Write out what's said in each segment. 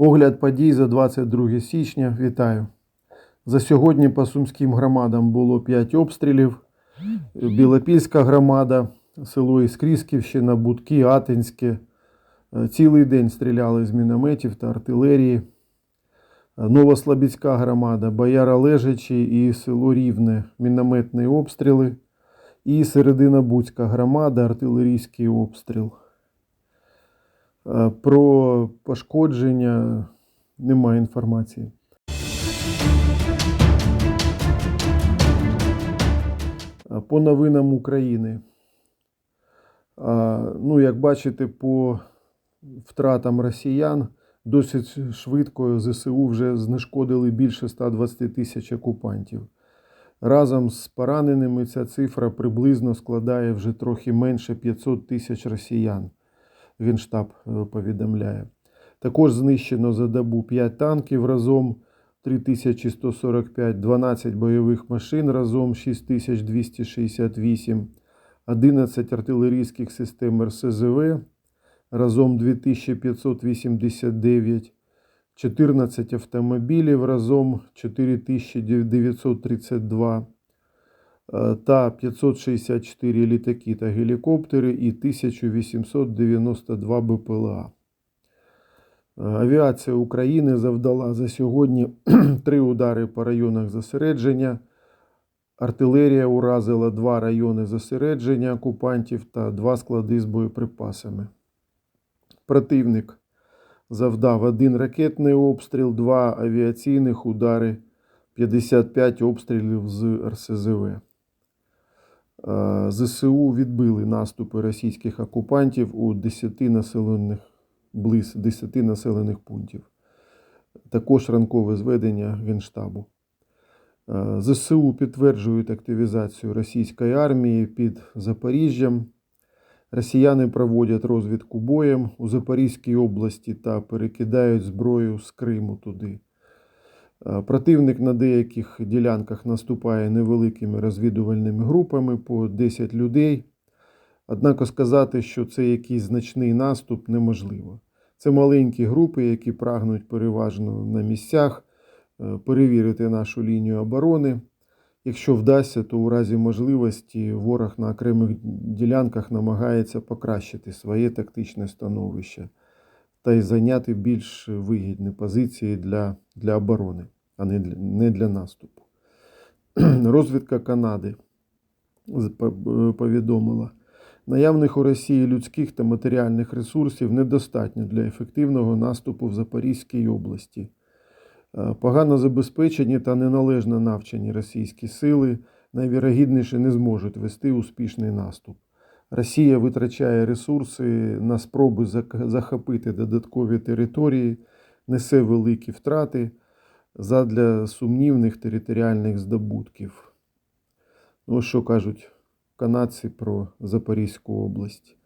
Огляд подій за 22 січня. Вітаю. За сьогодні по сумським громадам було 5 обстрілів. Білопільська громада, село Іскрісківщина, Будки, Атинське. Е, Цілий день стріляли з мінометів та артилерії. Новослобідська громада, Бояра Лежачі і село Рівне, мінометні обстріли. І Серединобудська громада, артилерійський обстріл. Е, Про пошкодження немає інформації. Е, По новинам України. Ну, як бачите, по втратам росіян досить швидко ЗСУ вже знешкодили більше 120 тисяч окупантів. Разом з пораненими ця цифра приблизно складає вже трохи менше 500 тисяч росіян. Генштаб е, повідомляє. Також знищено за добу 5 танків разом 3145, 12 бойових машин разом 6268, 11 артилерійських систем РСЗВ разом 2589, 14 автомобілів разом 4932 е, та 564 літаки та гелікоптери і 1892 БПЛА. Е, Авіація України завдала за сьогодні три удари по районах зосередження. Артилерія уразила два райони зосередження окупантів та два склади з боєприпасами. Противник завдав один ракетний обстріл, два авіаційних удари, 55 обстрілів з РСЗВ. Е, ЗСУ відбили наступи російських окупантів у 10 населених, близь 10 населених пунктів. Також ранкове зведення Генштабу. Е, ЗСУ підтверджують активізацію російської армії під Запоріжжям. Росіяни проводять розвідку боєм у Запорізькій області та перекидають зброю з Криму туди. Е, Противник на деяких ділянках наступає невеликими розвідувальними групами по 10 людей. Однак сказати, що це якийсь значний наступ, неможливо. Це маленькі групи, які прагнуть переважно на місцях е, перевірити нашу лінію оборони. Якщо вдасться, то у разі можливості ворог на окремих ділянках намагається покращити своє тактичне становище та й зайняти більш вигідні позиції для, для оборони, а не для, не для наступу. Розвідка Канади повідомила, наявних у Росії людських та матеріальних ресурсів недостатньо для ефективного наступу в Запорізькій області. Е, Погано забезпечені та неналежно навчені російські сили найвірогідніше не зможуть вести успішний наступ. Росія витрачає ресурси на спроби захопити додаткові території, несе великі втрати задля сумнівних територіальних здобутків. Ну, що кажуть канадці про Запорізьку область.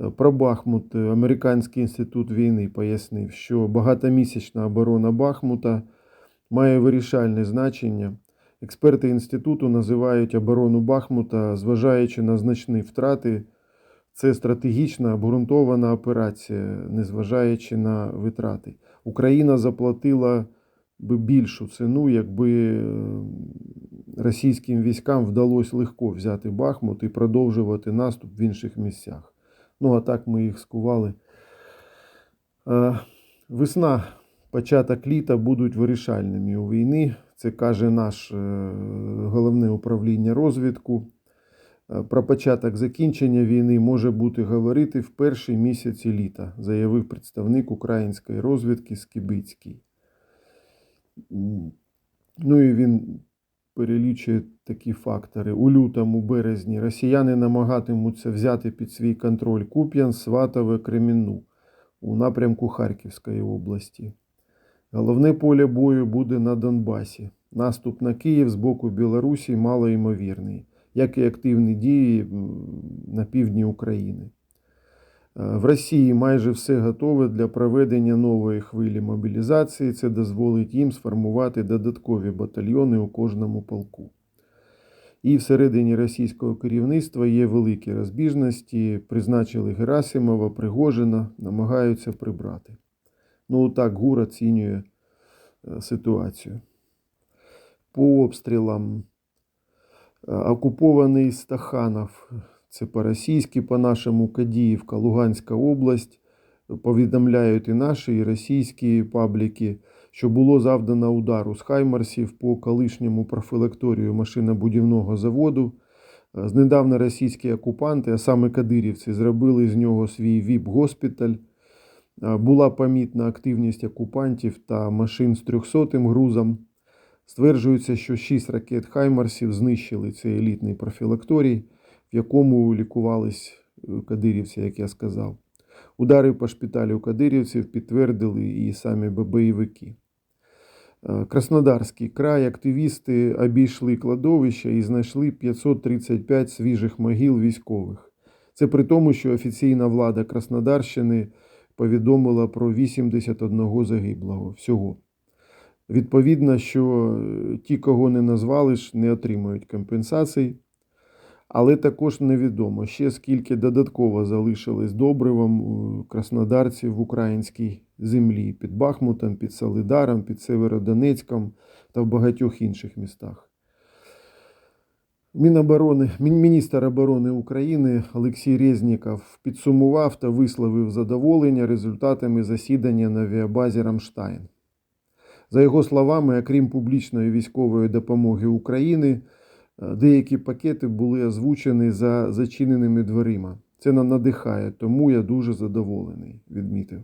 Е, Про Бахмут Американський інститут війни пояснив, що багатомісячна оборона Бахмута має вирішальне значення. Експерти інституту називають оборону Бахмута, зважаючи на значні втрати. Це стратегічна обґрунтована операція, незважаючи на витрати. Україна заплатила би більшу ціну, якби е, російським військам вдалося легко взяти Бахмут і продовжувати наступ в інших місцях. Ну, а так ми їх скували. Е, Весна, початок літа будуть вирішальними у війни. Це каже наш е, головне управління розвідку. Е, Про початок закінчення війни може бути говорити в перші місяці літа, заявив представник української розвідки Скибицький. Ну і він перелічує такі фактори. У лютому, березні росіяни намагатимуться взяти під свій контроль Куп'ян, Сватове, Кремінну у напрямку Харківської області. Головне поле бою буде на Донбасі. Наступ на Київ з боку Білорусі малоймовірний, як і активні дії на півдні України. Е, В Росії майже все готове для проведення нової хвилі мобілізації. Це дозволить їм сформувати додаткові батальйони у кожному полку. І всередині російського керівництва є великі розбіжності. Призначили Герасимова, Пригожина, намагаються прибрати. Ну, так ГУР оцінює е, ситуацію. По обстрілам е, окупований Стаханов, це по-російськи, по-нашому Кадіївка, Луганська область. Повідомляють і наші, і російські пабліки, що було завдано удару з Хаймарсів по колишньому профілекторію машинобудівного заводу. Е, Знедавна російські окупанти, а саме кадирівці, зробили з нього свій ВІП-госпіталь. Е, Була помітна активність окупантів та машин з 300 грузом. Стверджується, що 6 ракет Хаймарсів знищили цей елітний профілакторій, в якому лікувались е, кадирівці, як я сказав. Удари по шпиталю кадирівців підтвердили і самі бойовики. Е, Краснодарський край активісти обійшли кладовища і знайшли 535 свіжих могил військових. Це при тому, що офіційна влада Краснодарщини повідомила про 81 загиблого всього. Відповідно, що е, ті, кого не назвали, ж не отримують компенсацій. Але також невідомо ще скільки додатково залишилось добривом краснодарців в українській землі під Бахмутом, під Солидаром, під Северодонецьком та в багатьох інших містах. Міноборони, міністр оборони України Олексій Резніков підсумував та висловив задоволення результатами засідання на авіабазі Рамштайн. За його словами, окрім публічної військової допомоги України, е, деякі пакети були озвучені за зачиненими дверима. Це нам надихає, тому я дуже задоволений, відмітив.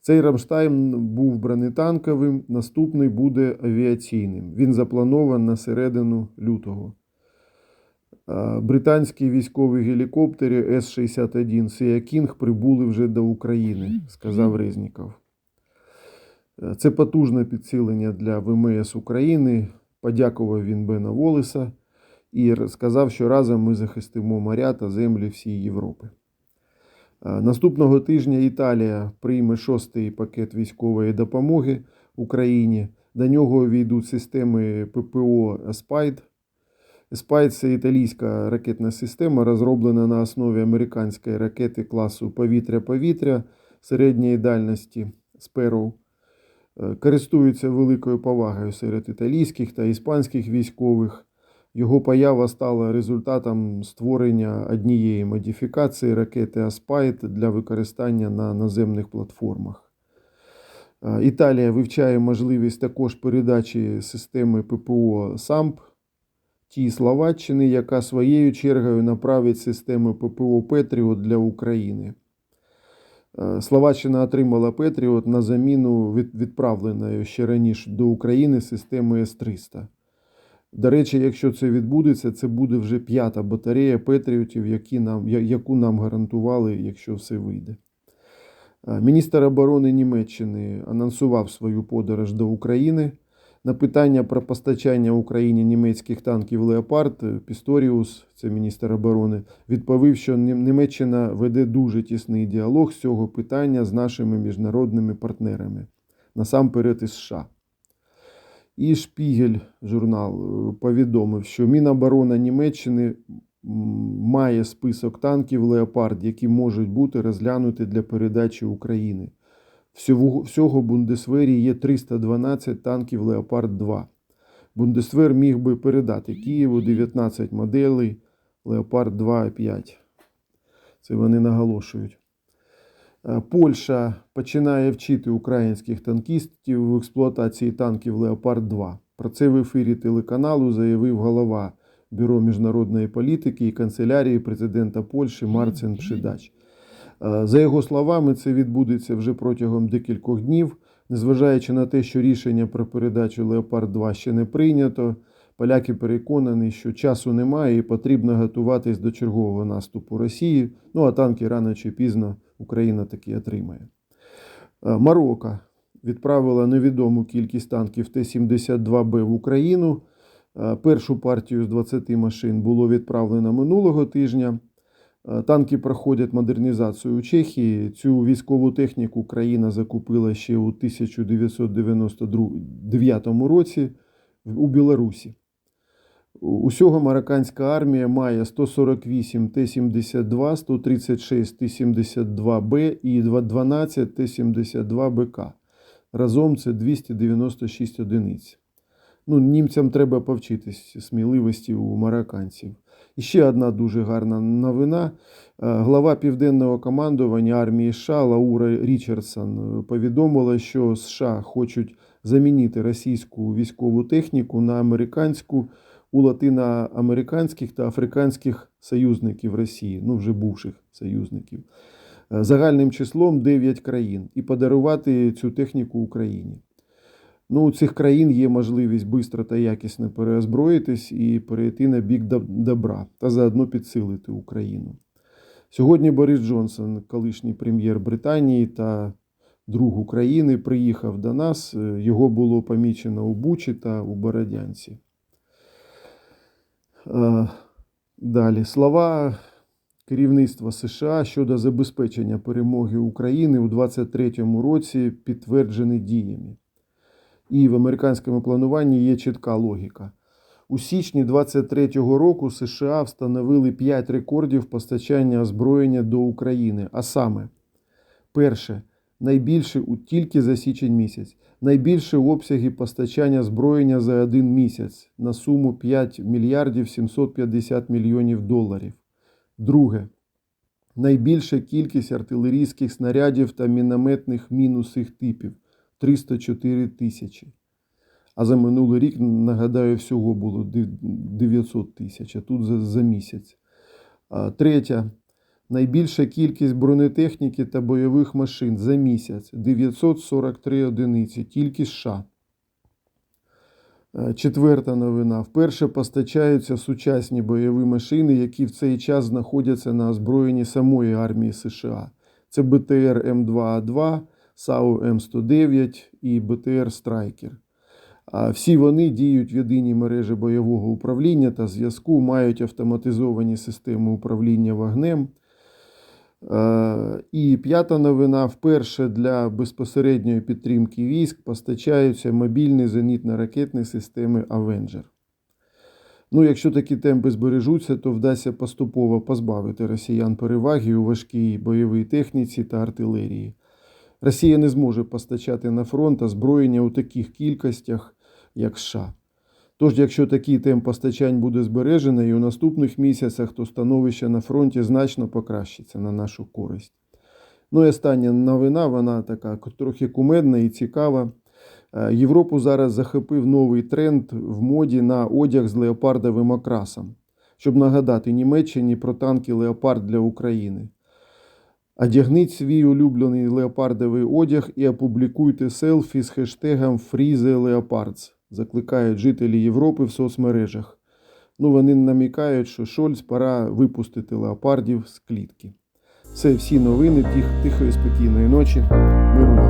Цей Рамштайн був бронетанковим, наступний буде авіаційним. Він запланован на середину лютого. Е, Британські військові гелікоптери С-61 Sea King прибули вже до України, сказав Резніков. Е, Це потужне підсилення для ВМС України. Подякував він Бена Волеса і сказав, що разом ми захистимо моря та землі всієї Європи. Е, Наступного тижня Італія прийме шостий пакет військової допомоги Україні. До нього війдуть системи ППО Аспайд. Аспайд – це італійська ракетна система, розроблена на основі американської ракети класу повітря-повітря середньої дальності Sparrow. Е, Користується великою повагою серед італійських та іспанських військових. Його поява стала результатом створення однієї модифікації ракети Аспайт для використання на наземних платформах. Е, Італія вивчає можливість також передачі системи ППО САМП тій Словаччини, яка своєю чергою направить системи ППО Петріот для України. Е, Словаччина отримала Петріот на заміну відправленої ще раніше до України системи С-300. До речі, якщо це відбудеться, це буде вже п'ята батарея Петріотів, які нам, яку нам гарантували, якщо все вийде. Е, Міністр оборони Німеччини анонсував свою подорож до України. На питання про постачання Україні німецьких танків Леопард Пісторіус, це міністр оборони, відповів, що Німеччина веде дуже тісний діалог з цього питання з нашими міжнародними партнерами, насамперед із США. І Шпігель журнал повідомив, що Міноборона Німеччини має список танків Леопард, які можуть бути розглянуті для передачі Україні. Всього, всього Бундесвері є 312 танків Леопард 2. Бундесвер міг би передати Києву 19 моделей Леопард 2 5. Це вони наголошують. Е, Польща починає вчити українських танкістів в експлуатації танків Леопард 2. Про це в ефірі телеканалу заявив голова Бюро міжнародної політики і канцелярії президента Польщі Марцин Пшидач. Е, За його словами, це відбудеться вже протягом декількох днів, незважаючи на те, що рішення про передачу Леопард 2 ще не прийнято. Поляки переконані, що часу немає і потрібно готуватись до чергового наступу Росії. Ну а танки рано чи пізно Україна таки отримає. Е, Марокко відправила невідому кількість танків Т-72Б в Україну. Е, Першу партію з 20 машин було відправлено минулого тижня. Е, Танки проходять модернізацію у Чехії. Цю військову техніку країна закупила ще у 1999 році у Білорусі. Усього марокканська армія має 148 Т-72, 136 Т-72Б і 12 Т-72БК. Разом це 296 одиниць. Ну, німцям треба повчитись сміливості у марокканців. І ще одна дуже гарна новина. Е, Глава південного командування армії США Лаура Річардсон е, повідомила, що США хочуть замінити російську військову техніку на американську у латиноамериканських та африканських союзників Росії, ну вже бувших союзників, е, загальним числом 9 країн і подарувати цю техніку Україні. Ну, у цих країн є можливість швидко та якісно переозброїтись і перейти на бік добра та заодно підсилити Україну. Сьогодні Борис Джонсон, колишній прем'єр Британії та друг України, приїхав до нас. Його було помічено у Бучі та у Бородянці. Далі слова керівництва США щодо забезпечення перемоги України у 2023 році підтверджені діями. І в американському плануванні є чітка логіка. У січні 2023 року США встановили 5 рекордів постачання озброєння до України. А саме, перше, найбільше у тільки за січень місяць, найбільше обсяги постачання озброєння за один місяць на суму 5 мільярдів 750 мільйонів доларів. Друге, найбільша кількість артилерійських снарядів та мінометних мін усіх типів 304 тисячі. А за минулий рік, нагадаю, всього було 900 тисяч, а тут за, за місяць. Третя. Найбільша кількість бронетехніки та бойових машин за місяць 943 одиниці, тільки США. Четверта новина. Вперше постачаються сучасні бойові машини, які в цей час знаходяться на озброєнні самої армії США. Це БТР М2А2, САУ М109 і БТР Страйкер. Всі вони діють в єдиній мережі бойового управління та зв'язку, мають автоматизовані системи управління вогнем. І п'ята новина: вперше для безпосередньої підтримки військ постачаються мобільні зенітно-ракетні системи Avenger. Ну, якщо такі темпи збережуться, то вдасться поступово позбавити росіян переваги у важкій бойовій техніці та артилерії. Росія не зможе постачати на фронт озброєння у таких кількостях, як США. Тож, якщо такий темп постачань буде збережений у наступних місяцях, то становище на фронті значно покращиться на нашу користь. Ну і остання новина, вона така трохи кумедна і цікава. Е, Європу зараз захопив новий тренд в моді на одяг з леопардовим окрасом, щоб нагадати Німеччині про танки Леопард для України. Одягніть свій улюблений леопардовий одяг і опублікуйте селфі з хештегом Фрізе Леопардс, закликають жителі Європи в соцмережах. Ну, вони намікають, що Шольц пора випустити леопардів з клітки. Це всі новини. Тих, тихої спокійної ночі. Миру.